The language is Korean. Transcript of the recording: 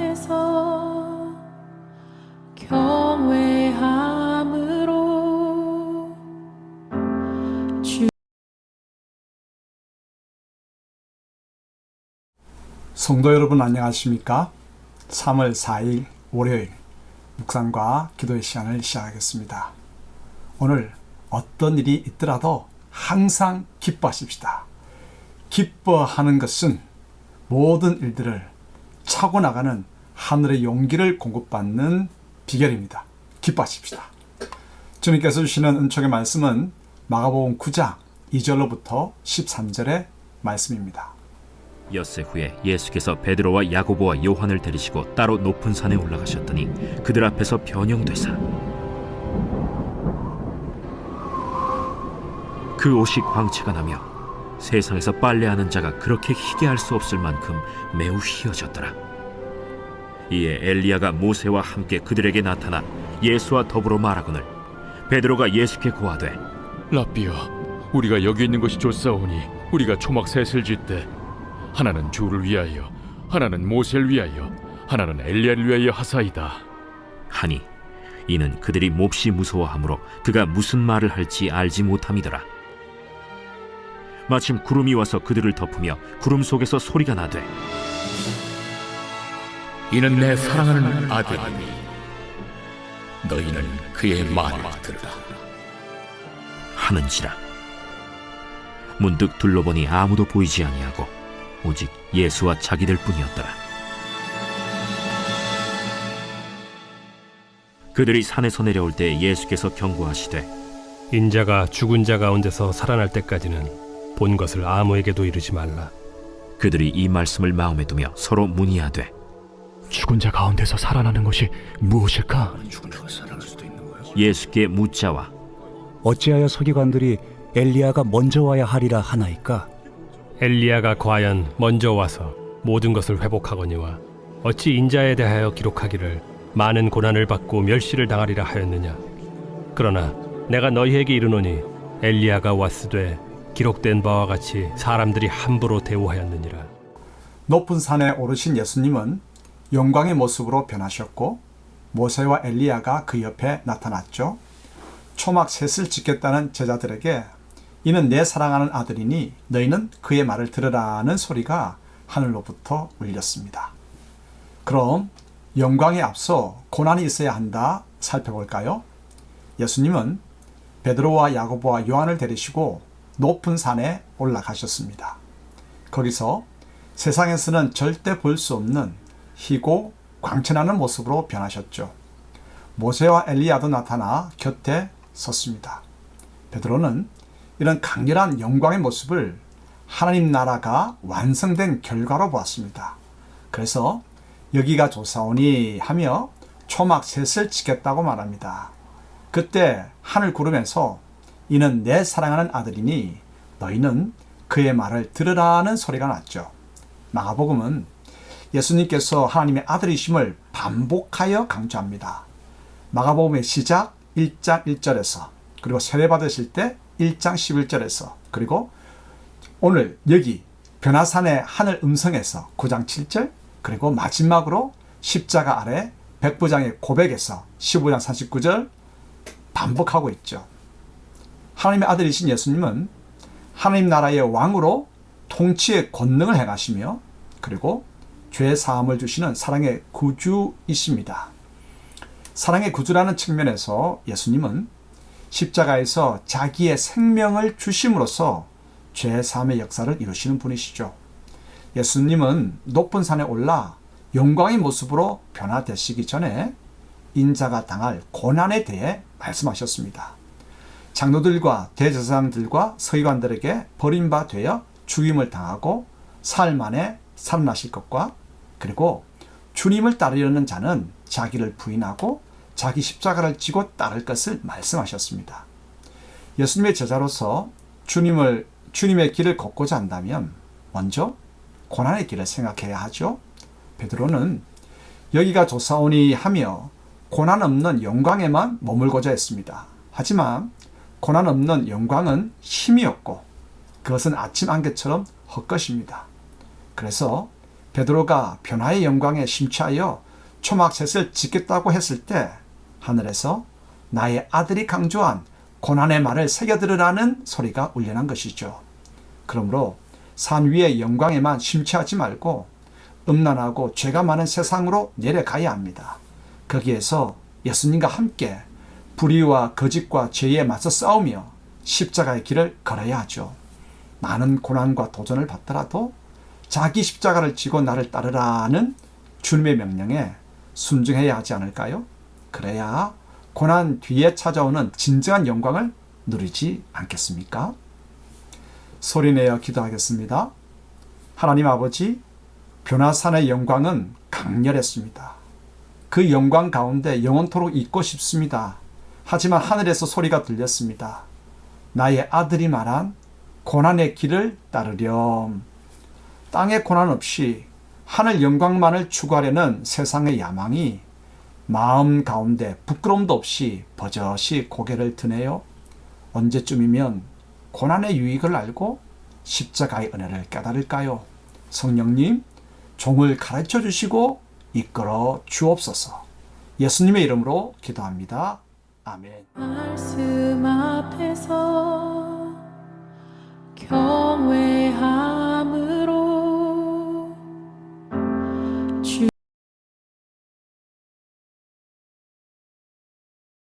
앞에서 경외함으로 주 성도 여러분 안녕하십니까? 3월 4일 월요일 묵상과 기도의 시간을 시작하겠습니다. 오늘 어떤 일이 있더라도 항상 기뻐하십시다. 기뻐하는 것은 모든 일들을 차고 나가는 하늘의 용기를 공급받는 비결입니다. 기뻐하십시다. 주님께서 주시는 은총의 말씀은 마가복음 9장 2절로부터 13절의 말씀입니다. 엿새 후에 예수께서 베드로와 야고보와 요한을 데리시고 따로 높은 산에 올라가셨더니 그들 앞에서 변형되사 그 옷이 광채가 나며 세상에서 빨래하는 자가 그렇게 희게 할 수 없을 만큼 매우 희어졌더라. 이에 엘리야가 모세와 함께 그들에게 나타나 예수와 더불어 말하거늘 베드로가 예수께 고하되 라비여, 우리가 여기 있는 것이 좋사오니 우리가 초막 셋을 짓되 하나는 주를 위하여, 하나는 모세를 위하여, 하나는 엘리야를 위하여 하사이다. 하니 이는 그들이 몹시 무서워하므로 그가 무슨 말을 할지 알지 못함이더라. 마침 구름이 와서 그들을 덮으며 구름 속에서 소리가 나되 이는 내 사랑하는 아들이니 너희는 그의 말을 들으라. 하는지라. 문득 둘러보니 아무도 보이지 아니하고 오직 예수와 자기들 뿐이었더라. 그들이 산에서 내려올 때 예수께서 경고하시되 인자가 죽은 자 가운데서 살아날 때까지는 본 것을 아무에게도 이르지 말라. 그들이 이 말씀을 마음에 두며 서로 문의하되 죽은 자 가운데서 살아나는 것이 무엇일까? 예수께 묻자와 어찌하여 서기관들이 엘리야가 먼저 와야 하리라 하나이까? 엘리야가 과연 먼저 와서 모든 것을 회복하거니와 어찌 인자에 대하여 기록하기를 많은 고난을 받고 멸시를 당하리라 하였느냐. 그러나 내가 너희에게 이르노니 엘리야가 왔으되 기록된 바와 같이 사람들이 함부로 대우하였느니라. 높은 산에 오르신 예수님은 영광의 모습으로 변하셨고 모세와 엘리야가 그 옆에 나타났죠. 초막 셋을 짓겠다는 제자들에게 이는 내 사랑하는 아들이니 너희는 그의 말을 들으라는 소리가 하늘로부터 울렸습니다. 그럼 영광에 앞서 고난이 있어야 한다 살펴볼까요? 예수님은 베드로와 야고보와 요한을 데리시고 높은 산에 올라가셨습니다. 거기서 세상에서는 절대 볼 수 없는 희고 광채나는 모습으로 변하셨죠. 모세와 엘리야도 나타나 곁에 섰습니다. 베드로는 이런 강렬한 영광의 모습을 하나님 나라가 완성된 결과로 보았습니다. 그래서 여기가 조사오니 하며 초막 셋을 지겠다고 말합니다. 그때 하늘 구름에서 이는 내 사랑하는 아들이니 너희는 그의 말을 들으라는 소리가 났죠. 마가복음은 예수님께서 하나님의 아들이심을 반복하여 강조합니다. 마가복음의 시작 1장 1절에서 그리고 세례 받으실 때 1장 11절에서 그리고 오늘 여기 변화산의 하늘 음성에서 9장 7절 그리고 마지막으로 십자가 아래 백부장의 고백에서 15장 39절 반복하고 있죠. 하나님의 아들이신 예수님은 하나님 나라의 왕으로 통치의 권능을 행하시며 그리고 죄 사함을 주시는 사랑의 구주이십니다. 사랑의 구주라는 측면에서 예수님은 십자가에서 자기의 생명을 주심으로써 죄 사함의 역사를 이루시는 분이시죠. 예수님은 높은 산에 올라 영광의 모습으로 변화되시기 전에 인자가 당할 고난에 대해 말씀하셨습니다. 장로들과 대제사장들과 서기관들에게 버림바 되어 죽임을 당하고 사흘 만에 살아나실 것과 그리고 주님을 따르려는 자는 자기를 부인하고 자기 십자가를 지고 따를 것을 말씀하셨습니다. 예수님의 제자로서 주님을 주님의 길을 걷고자 한다면 먼저 고난의 길을 생각해야 하죠. 베드로는 여기가 조사오니 하며 고난 없는 영광에만 머물고자 했습니다. 하지만 고난 없는 영광은 힘이 없고 그것은 아침 안개처럼 헛것입니다. 그래서 베드로가 변화의 영광에 심취하여 초막셋을 짓겠다고 했을 때 하늘에서 나의 아들이 강조한 고난의 말을 새겨들으라는 소리가 울려난 것이죠. 그러므로 산 위의 영광에만 심취하지 말고 음란하고 죄가 많은 세상으로 내려가야 합니다. 거기에서 예수님과 함께 불의와 거짓과 죄에 맞서 싸우며 십자가의 길을 걸어야 하죠. 많은 고난과 도전을 받더라도 자기 십자가를 지고 나를 따르라는 주님의 명령에 순종해야 하지 않을까요? 그래야 고난 뒤에 찾아오는 진정한 영광을 누리지 않겠습니까? 소리내어 기도하겠습니다. 하나님 아버지, 변화산의 영광은 강렬했습니다. 그 영광 가운데 영원토록 있고 싶습니다. 하지만 하늘에서 소리가 들렸습니다. 나의 아들이 말한 고난의 길을 따르렴. 땅의 고난 없이 하늘 영광만을 추구하려는 세상의 야망이 마음 가운데 부끄럼도 없이 버젓이 고개를 드네요. 언제쯤이면 고난의 유익을 알고 십자가의 은혜를 깨달을까요? 성령님, 종을 가르쳐 주시고 이끌어 주옵소서. 예수님의 이름으로 기도합니다. 아멘.